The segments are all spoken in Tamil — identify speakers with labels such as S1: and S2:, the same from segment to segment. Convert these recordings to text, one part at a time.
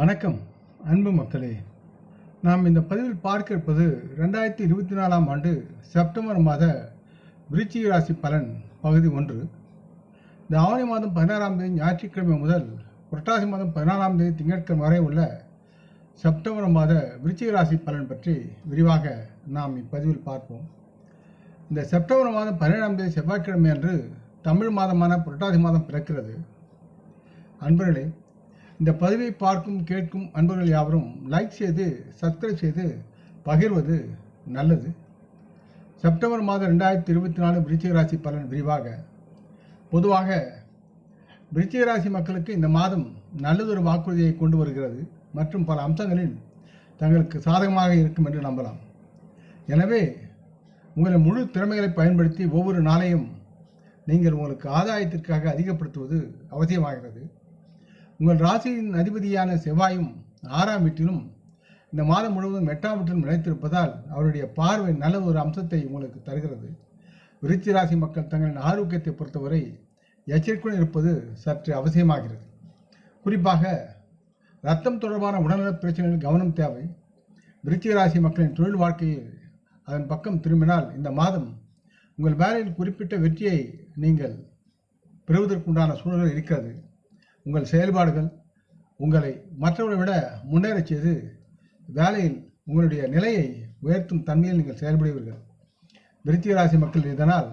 S1: வணக்கம் அன்பு மக்களே. நாம் இந்த பதிவில் பார்க்க இருப்பது ரெண்டாயிரத்தி இருபத்தி நாலாம் ஆண்டு செப்டம்பர் மாத விருச்சிக ராசி பலன் பகுதி ஒன்று. இந்த ஆவணி மாதம் பதினாறாம் தேதி ஞாயிற்றுக்கிழமை முதல் புரட்டாசி மாதம் பதினாறாம் தேதி திங்கட்கிழமை வரை உள்ள செப்டம்பர் மாத விருச்சிக ராசி பலன் பற்றி விரிவாக நாம் இப்பதிவில் பார்ப்போம். இந்த செப்டம்பர் மாதம் பதினேழாம் தேதி செவ்வாய்க்கிழமை அன்று தமிழ் மாதமான புரட்டாசி மாதம் பிறக்கிறது. அன்பர்களே இந்த பதிவை பார்க்கும் கேட்கும் அன்பர்கள் யாவரும் லைக் செய்து சப்ஸ்கிரைப் செய்து பகிர்வது நல்லது. செப்டம்பர் மாதம் ரெண்டாயிரத்தி இருபத்தி நாலு விருச்சிக ராசி பலன் விரிவாக. பொதுவாக விருச்சிக ராசி மக்களுக்கு இந்த மாதம் நல்லதொரு வாக்குறுதியை கொண்டு வருகிறது மற்றும் பல அம்சங்களில் தங்களுக்கு சாதகமாக இருக்கும் என்று நம்பலாம். எனவே உங்களின் முழு திறமைகளை பயன்படுத்தி ஒவ்வொரு நாளையும் நீங்கள் உங்களுக்கு ஆதாயத்திற்காக அதிகப்படுத்துவது அவசியமாகிறது. உங்கள் ராசியின் அதிபதியான செவ்வாயும் ஆறாம் வீட்டிலும் இந்த மாதம் முழுவதும் எட்டாம் வீட்டிலும் நிலைத்திருப்பதால் அவருடைய பார்வை நல்ல ஒரு அம்சத்தை உங்களுக்கு தருகிறது. விருச்சி ராசி மக்கள் தங்களின் ஆரோக்கியத்தை பொறுத்தவரை எச்சரிக்கையுடன் இருப்பது சற்று அவசியமாகிறது. குறிப்பாக ரத்தம் தொடர்பான உடல்நலப் பிரச்சனைகளில் கவனம் தேவை. விருச்சிக ராசி மக்களின் தொழில் வாழ்க்கையில் அதன் பக்கம் திரும்பினால் இந்த மாதம் உங்கள் வேலையில் குறிப்பிட்ட வெற்றியை நீங்கள் பெறுவதற்குண்டான சூழல் இருக்கிறது. உங்கள் செயல்பாடுகள் உங்களை மற்றவரை விட முன்னேறச் செய்து வேலையில் உங்களுடைய நிலையை உயர்த்தும் தன்மையில் நீங்கள் செயல்படுவீர்கள். விருச்சிக ராசி மக்கள் இதனால்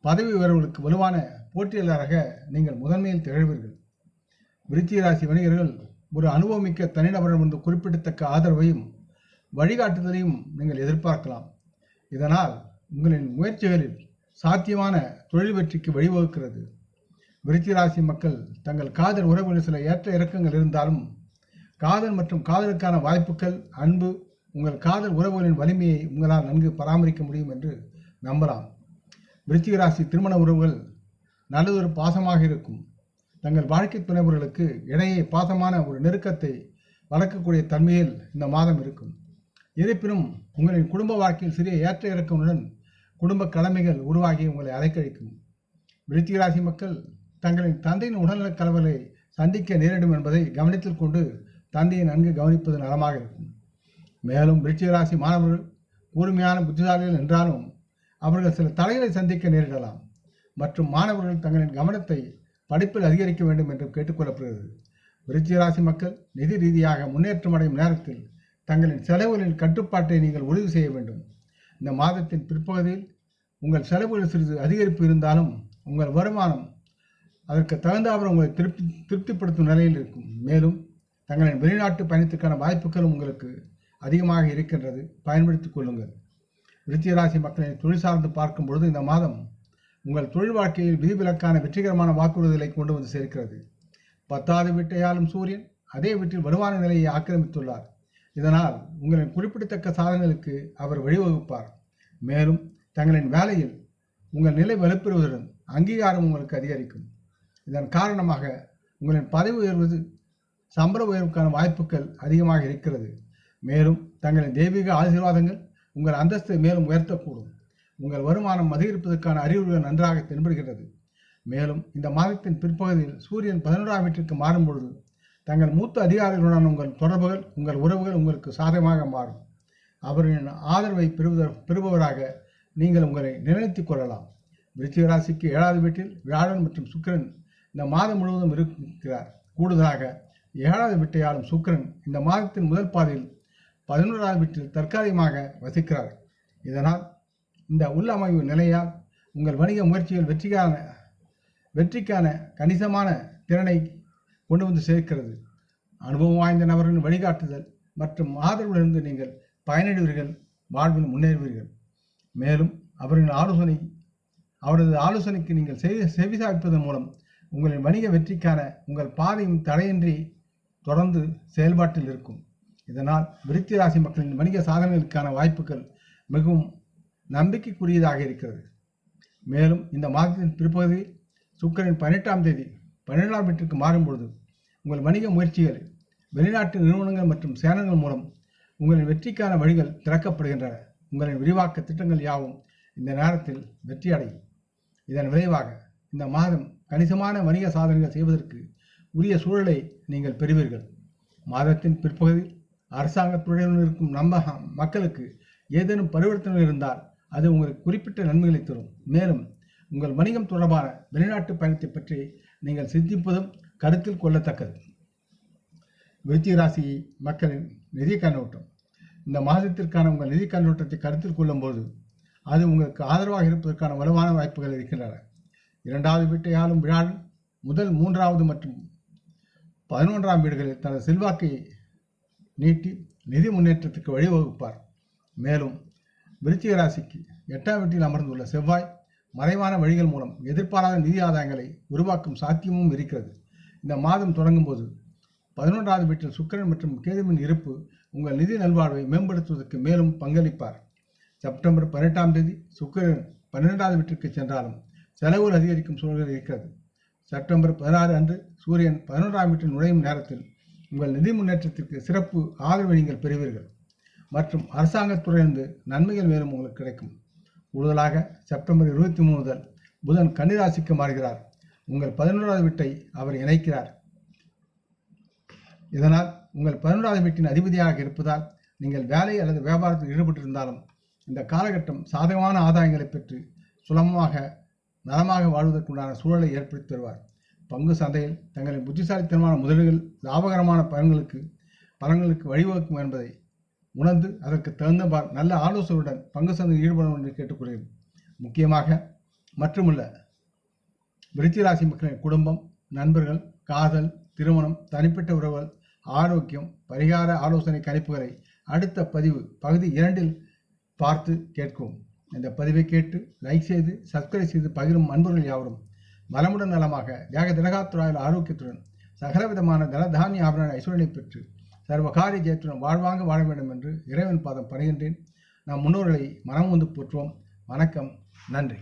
S1: பதவி உயர்வுகளுக்கு வலுவான போட்டியாளராக நீங்கள் முதன்மையில் திகழ்வீர்கள். விருச்சிக ராசி வணிகர்கள் ஒரு அனுபவமிக்க தனிநபரிடம் வந்து குறிப்பிடத்தக்க ஆதரவையும் வழிகாட்டுதலையும் நீங்கள் எதிர்பார்க்கலாம். இதனால் உங்களின் முயற்சிகளில் சாத்தியமான தொழில் வெற்றிக்கு வழிவகுக்கிறது. விருச்சிக மக்கள் தங்கள் காதல் உறவுகளில் சில ஏற்ற இறக்கங்கள் இருந்தாலும் காதல் மற்றும் காதலுக்கான வாய்ப்புகள் அன்பு உங்கள் காதல் உறவுகளின் வலிமையை உங்களால் நன்கு பராமரிக்க முடியும் என்று நம்பலாம். விருச்சிகராசி திருமண உறவுகள் நல்லதொரு பாசமாக இருக்கும். தங்கள் வாழ்க்கை துணைவர்களுக்கு இடையே பாசமான ஒரு நெருக்கத்தை வளர்க்கக்கூடிய தன்மையில் இந்த மாதம் இருக்கும். இருப்பினும் உங்களின் குடும்ப வாழ்க்கையில் சிறிய ஏற்ற இறக்கமுடன் குடும்ப கடமைகள் உருவாகி உங்களை அலைக்கழிக்கும். விருத்திகராசி மக்கள் தங்களின் தந்தையின் உடல்நலக் கலவலை சந்திக்க நேரிடும் என்பதை கவனத்தில் கொண்டு தந்தையை நன்கு கவனிப்பது நலமாக இருக்கும். மேலும் விருச்சிக ராசி மாணவர்கள் கூர்மையான புத்திசாலிகள் என்றாலும் அவர்கள் சில தடைகளை சந்திக்க நேரிடலாம். மற்றும் மாணவர்கள் தங்களின் கவனத்தை படிப்பில் அதிகரிக்க வேண்டும் என்று கேட்டுக்கொள்ளப்படுகிறது. விருச்சிக ராசி மக்கள் நிதி ரீதியாக முன்னேற்றம் அடையும் நேரத்தில் தங்களின் செலவுகளின் கட்டுப்பாட்டை நீங்கள் உறுதி செய்ய வேண்டும். இந்த மாதத்தின் பிற்பகுதியில் உங்கள் செலவுகள் சிறிது அதிகரிப்பு இருந்தாலும் உங்கள் வருமானம் அதற்கு தகுந்தாமல் உங்களை திருப்தி திருப்திப்படுத்தும் நிலையில் இருக்கும். மேலும் தங்களின் வெளிநாட்டு பயணத்துக்கான வாய்ப்புகளும் உங்களுக்கு அதிகமாக இருக்கின்றது. பயன்படுத்திக் கொள்ளுங்கள். விருத்தியராசி மக்களை தொழில் சார்ந்து பார்க்கும் பொழுது இந்த மாதம் உங்கள் தொழில் வாழ்க்கையில் விதிவிலக்கான வெற்றிகரமான வாக்குறுதிகளை கொண்டு வந்து சேர்க்கிறது. பத்தாவது வீட்டையாளும் சூரியன் அதே வீட்டில் வலுவான நிலையை ஆக்கிரமித்துள்ளார். இதனால் உங்களின் குறிப்பிடத்தக்க சாதனைகளுக்கு அவர் வழிவகுப்பார். மேலும் தங்களின் வேலையில் உங்கள் நிலை வலுப்பெறுவதுடன் அங்கீகாரம் உங்களுக்கு அதிகரிக்கும். இதன் காரணமாக உங்களின் பதவி உயர்வது சம்பள உயர்வுக்கான வாய்ப்புகள் அதிகமாக இருக்கிறது. மேலும் தங்களின் தெய்வீக ஆசீர்வாதங்கள் உங்கள் அந்தஸ்தை மேலும் உயர்த்தக்கூடும். உங்கள் வருமானம் அதிகரிப்பதற்கான அறிகுறிகள் நன்றாக தென்படுகிறது மேலும் இந்த மாதத்தின் பிற்பகுதியில் சூரியன் பதினோராம் வீட்டிற்கு மாறும் பொழுது தங்கள் மூத்த அதிகாரிகளுடன் உங்கள் தொடர்புகள் உங்கள் உறவுகள் உங்களுக்கு சாதகமாக மாறும். அவர்களின் ஆதரவை பெறுவத பெறுபவராக நீங்கள் உங்களை நிலைநிறுத்திக் கொள்ளலாம். விருச்சிக ராசிக்கு ஏழாவது வீட்டில் வியாழன் மற்றும் சுக்கிரன் இந்த மாதம் முழுவதும் இருக்கிறார். கூடுதலாக ஏழாவது வீட்டை ஆளும் சுக்கிரன் இந்த மாதத்தின் முதல் பாதையில் பதினோராவது வீட்டில் தற்காலிகமாக வசிக்கிறார். இதனால் இந்த உள்ளமைவு நிலையால் உங்கள் வணிக முயற்சிகள் வெற்றிக்கான வெற்றிக்கான கணிசமான திறனை கொண்டு வந்து சேர்க்கிறது. அனுபவம் வாய்ந்த நபர்களின் வழிகாட்டுதல் மற்றும் ஆதரவிலிருந்து நீங்கள் பயனடைவீர்கள் வாழ்வில் முன்னேறுவீர்கள். மேலும் அவரின் ஆலோசனை அவரது ஆலோசனைக்கு நீங்கள் செவி செவிசாய்ப்பதன் மூலம் உங்களின் வணிக வெற்றிக்கான உங்கள் பாதையும் தடையின்றி தொடர்ந்து செயல்பாட்டில் இருக்கும். இதனால் விருத்தி ராசி மக்களின் வணிக சாதனைகளுக்கான வாய்ப்புகள் மிகவும் நம்பிக்கைக்குரியதாக இருக்கிறது. மேலும் இந்த மாதத்தின் பிற்பகுதியில் சுக்கரின் பதினெட்டாம் தேதி பன்னிரெண்டாம் வீட்டிற்கு மாறும் பொழுது உங்கள் வணிக முயற்சிகள் வெளிநாட்டு நிறுவனங்கள் மற்றும் சேனல்கள் மூலம் உங்களின் வெற்றிக்கான வழிகள் திறக்கப்படுகின்றன. உங்களின் விரிவாக்க திட்டங்கள் யாவும் இந்த நேரத்தில் வெற்றி அடையும் இதன் விளைவாக இந்த மாதம் கணிசமான வணிக சாதனைகள் செய்வதற்கு உரிய சூழலை நீங்கள் பெறுவீர்கள். மாதத்தின் பிற்பகுதியில் அரசாங்கத்துடன் இருக்கும் நம்பகம் மக்களுக்கு ஏதேனும் பரிவர்த்தனை இருந்தால் அது உங்களுக்கு குறிப்பிட்ட நன்மைகளை தரும். மேலும் உங்கள் வணிகம் தொடர்பான வெளிநாட்டு பயணத்தை பற்றி நீங்கள் சிந்திப்பதும் கருத்தில் கொள்ளத்தக்கது. விருத்தி ராசி மக்களின் நிதி கண்ணோட்டம். இந்த மாதத்திற்கான உங்கள் நிதி கண்ணோட்டத்தை கருத்தில் கொள்ளும்போது அது உங்களுக்கு ஆதரவாக இருப்பதற்கான வலுவான வாய்ப்புகள் இருக்கின்றன. இரண்டாவது வீட்டை ஆளும் விழாவின் முதல் மூன்றாவது மற்றும் பதினொன்றாம் வீடுகளில் தனது செல்வாக்கை நீட்டி நிதி முன்னேற்றத்துக்கு வழிவகுப்பார். மேலும் விருச்சிக ராசிக்கு எட்டாம் வீட்டில் அமர்ந்துள்ள செவ்வாய் மறைவான வழிகள் மூலம் எதிர்பாராத நிதி ஆதாயங்களை உருவாக்கும் சாத்தியமும் இருக்கிறது. இந்த மாதம் தொடங்கும் போது பதினொன்றாவது வீட்டில் சுக்கிரன் மற்றும் கேதுவின் இருப்பு உங்கள் நிதி நல்வாழ்வை மேம்படுத்துவதற்கு மேலும் பங்களிப்பார். செப்டம்பர் பதினெட்டாம் தேதி சுக்கிரன் பன்னிரெண்டாவது வீட்டிற்கு சென்றாலும் செலவுகள் அதிகரிக்கும் சூழல்கள் இருக்கிறது செப்டம்பர் பதினாறு அன்று சூரியன் பதினொன்றாம் வீட்டில் நுழையும் நேரத்தில் உங்கள் நிதி முன்னேற்றத்திற்கு சிறப்பு ஆதரவை நீங்கள் பெறுவீர்கள். மற்றும் அரசாங்கத்துறையிலிருந்து நன்மைகள் மேலும் உங்களுக்கு கிடைக்கும். கூடுதலாக செப்டம்பர் இருபத்தி மூணு முதல் புதன் கன்னிராசிக்கு மாறுகிறார். உங்கள் பதினொன்றாவது வீட்டை அவர் இணைக்கிறார். இதனால் உங்கள் பதினொன்றாவது வீட்டின் அதிபதியாக இருப்பதால் நீங்கள் வேலை அல்லது வியாபாரத்தில் ஈடுபட்டிருந்தாலும் இந்த காலகட்டம் சாதகமான ஆதாயங்களை பெற்று சுலபமாக நலமாக வாழ்வதற்குண்டான சூழலை ஏற்படுத்தி தருவார். பங்கு சந்தையில் தங்களின் புத்திசாலித்தனமான முதலீடுகள் லாபகரமான பலன்களுக்கு பலன்களுக்கு வழிவகுக்கும் என்பதை உணர்ந்து அதற்கு தகுந்தவாறு நல்ல ஆலோசனையுடன் பங்கு சந்தையில் ஈடுபடும் என்று கேட்டுக்கொள்கிறேன். முக்கியமாக மற்றுமுள்ள விருச்சிக ராசி மக்களின் குடும்பம் நண்பர்கள் காதல் திருமணம் தனிப்பட்ட உறவுகள் ஆரோக்கியம் பரிகார ஆலோசனை கணிப்புகளை அடுத்த பதிவு பகுதி இரண்டில் பார்த்து கேட்கும். இந்த பதிவை கேட்டு லைக் செய்து சப்ஸ்கிரைப் செய்து பகிரும் அன்பர்கள் யாவரும். வளமுடன் நலமாக தியாக தினகாத்துறாயில் ஆரோக்கியத்துடன் சகலவிதமான தனதானிய ஆபரண ஐஸ்வரனை பெற்று சர்வ காரிய ஜெயத்துடன் வாழ்வாங்க வாழ வேண்டும் என்று இறைவன் பாதம் பணிகின்றேன். நம் முன்னோர்களை மனம் வந்து போற்றுவோம். வணக்கம். நன்றி.